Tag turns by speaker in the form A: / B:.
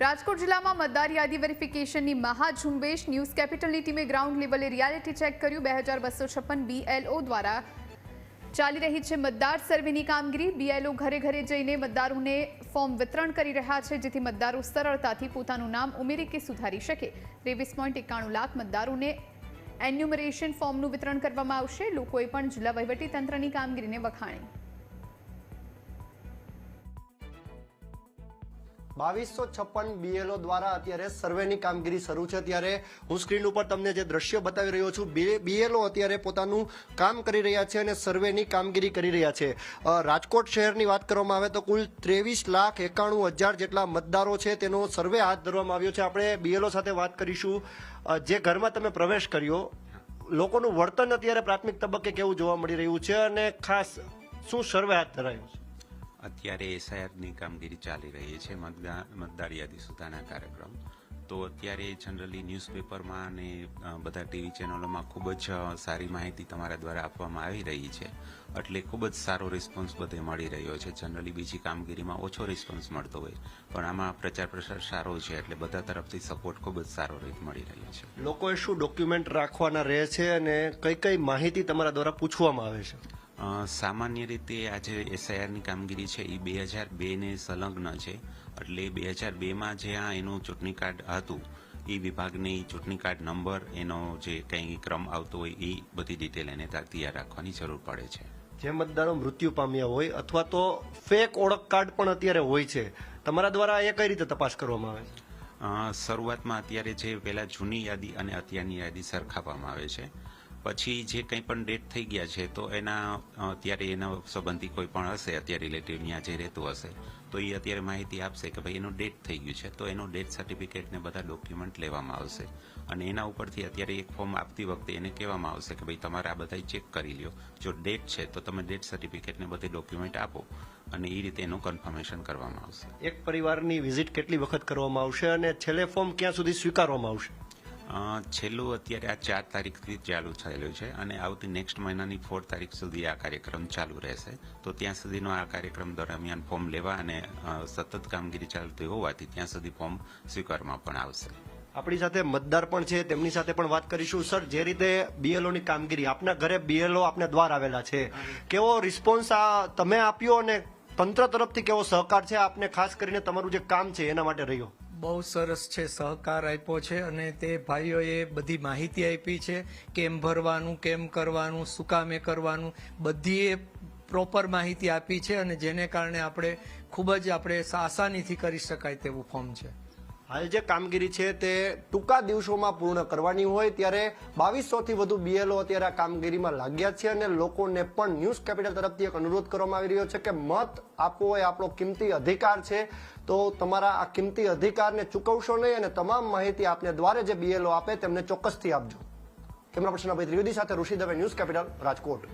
A: રાજકોટ જિલ્લામાં મતદાર યાદી વેરિફિકેશનની મહાઝુંબેશ ન્યૂઝ કેપિટલની ટીમે ગ્રાઉન્ડ લેવલે રિયાલિટી ચેક કર્યું. બે હજાર બસો છપ્પન બીએલઓ દ્વારા ચાલી રહી છે મતદાર સર્વેની કામગીરી. બીએલઓ ઘરે ઘરે જઈને મતદારોને ફોર્મ વિતરણ કરી રહ્યા છે, જેથી મતદારો સરળતાથી પોતાનું નામ ઉમેરી કે સુધારી શકે. ત્રેવીસ પોઈન્ટ એકાણું લાખ મતદારોને એન્યુમરેશન ફોર્મનું વિતરણ કરવામાં આવશે. લોકોએ પણ જિલ્લા વહીવટીતંત્રની કામગીરીને વખાણી.
B: બાવીસો છપ્પન બીએલઓ દ્વારા અત્યારે સર્વેની કામગીરી શરૂ છે. ત્યારે હું સ્ક્રીન ઉપર તમને જે દ્રશ્ય બતાવી રહ્યો છું બીએલઓ અત્યારે પોતાનું કામ કરી રહ્યા છે અને સર્વેની કામગીરી કરી રહ્યા છે. રાજકોટ શહેરની વાત કરવામાં આવે તો કુલ ત્રેવીસ લાખ એકાણું હજાર જેટલા મતદારો છે. તેનો સર્વે હાથ ધરવામાં આવ્યો છે. આપણે બીએલઓ સાથે વાત કરીશું. જે ઘરમાં તમે પ્રવેશ કર્યો, લોકોનું વર્તન અત્યારે પ્રાથમિક તબક્કે કેવું જોવા મળી રહ્યું છે અને ખાસ શું સર્વે હાથ ધરાયું છે?
C: અત્યારે એસઆઈઆરની કામગીરી ચાલી રહી છે, મતદા- મતદાર યાદી સુધારણા કાર્યક્રમ. તો અત્યારે જનરલી ન્યૂઝપેપરમાં અને બધા ટીવી ચેનલોમાં ખૂબ જ સારી માહિતી તમારા દ્વારા આપવામાં આવી રહી છે. એટલે ખૂબ જ સારો રિસ્પોન્સ બધે મળી રહ્યો છે. જનરલી બીજી કામગીરીમાં ઓછો રિસ્પોન્સ મળતો હોય, પણ આમાં પ્રચાર પ્રસાર સારો છે, એટલે બધા તરફથી સપોર્ટ ખૂબ જ સારો રીત મળી રહ્યો છે.
B: લોકોએ શું ડોક્યુમેન્ટ રાખવાના રહે છે અને કઈ કઈ માહિતી તમારા દ્વારા પૂછવામાં આવે છે?
C: સામાન્ય રીતે આ જે એસઆઈઆરની કામગીરી છે એ બે હજાર બેને સંલગ્ન છે. એટલે બે હજાર બેમાં જે આ એનું ચૂંટણી કાર્ડ હતું એ વિભાગની ચૂંટણી કાર્ડ નંબર એનો જે કંઈ ક્રમ આવતો હોય એ બધી ડિટેલ એને ત્યાં તૈયાર રાખવાની જરૂર પડે છે.
B: જે મતદારો મૃત્યુ પામ્યા હોય અથવા તો ફેક ઓળખ કાર્ડ પણ અત્યારે હોય છે. તમારા દ્વારા એ કઈ રીતે તપાસ કરવામાં આવે
C: શરૂઆતમાં અત્યારે જે પહેલાં જૂની યાદી અને અત્યારની યાદી સરખાવવામાં આવે છે. પછી જે કંઈ પણ ડેટ થઈ ગયા છે, તો એના અત્યારે એના સંબંધી કોઈ પણ હશે, અત્યારે રિલેટિવ ત્યાં જે રહેતું હશે, તો એ અત્યારે માહિતી આપશે કે ભાઈ એનું ડેટ થઈ ગયું છે, તો એનું ડેથ સર્ટિફિકેટને બધા ડોક્યુમેન્ટ લેવામાં આવશે. અને એના ઉપરથી અત્યારે એક ફોર્મ આપતી વખતે એને કહેવામાં આવશે કે ભાઈ તમારે આ બધા ચેક કરી લ્યો. જો ડેટ છે, તો તમે ડેથ સર્ટિફિકેટને બધી ડોક્યુમેન્ટ આપો. અને એ રીતે એનું કન્ફર્મેશન કરવામાં આવશે.
B: એક પરિવારની વિઝિટ કેટલી વખત કરવામાં આવશે અને છેલ્લે ફોર્મ ક્યાં સુધી સ્વીકારવામાં આવશે?
C: છેલ્લું અત્યારે આ ચાર તારીખથી ચાલુ થયેલું છે અને આવતી નેક્સ્ટ મહિનાની ફોર તારીખ સુધી આ કાર્યક્રમ ચાલુ રહેશે. તો ત્યાં સુધીનો આ કાર્યક્રમ દરમિયાન ફોર્મ લેવા અને સતત કામગીરી ચાલતી હોવાથી ત્યાં સુધી ફોર્મ સ્વીકારવામાં પણ આવશે.
B: આપણી સાથે મતદાર પણ છે, તેમની સાથે પણ વાત કરીશું. સર, જે રીતે બીએલઓની કામગીરી, આપના ઘરે બીએલઓ આપને દ્વાર આવેલા છે, કેવો રિસ્પોન્સ આ તમે આપ્યો અને તંત્ર તરફથી કેવો સહકાર છે? આપને ખાસ કરીને તમારું જે કામ છે, એના માટે રહ્યો.
D: બહુ સરસ છે, સહકાર આપ્યો છે અને તે ભાઈઓએ બધી માહિતી આપી છે, કેમ ભરવાનું, કેમ કરવાનું, શું કામે કરવાનું, બધી પ્રોપર માહિતી આપી છે અને જેને કારણે આપણે ખૂબ જ આપણે આસાનીથી કરી શકાય તેવું ફોર્મ છે.
B: હાલ જે કામગીરી છે તે ટૂંકા દિવસોમાં પૂર્ણ કરવાની હોય ત્યારે બાવીસો થી વધુ બીએલઓ અત્યારે આ કામગીરીમાં લાગ્યા છે અને લોકોને પણ ન્યૂઝ કેપિટલ તરફથી એક અનુરોધ કરવામાં આવી રહ્યો છે કે મત આપવો એ આપણો કિંમતી અધિકાર છે. તો તમારા આ કિંમતી અધિકારને ચૂકવશો નહીં અને તમામ માહિતી આપને દ્વારે જે બીએલઓ આપે તેમને ચોક્કસથી આપજો. કેમેરા પર્સન અભય ત્રિવેદી સાથે ઋષિ દવે ન્યૂઝ કેપિટલ રાજકોટ.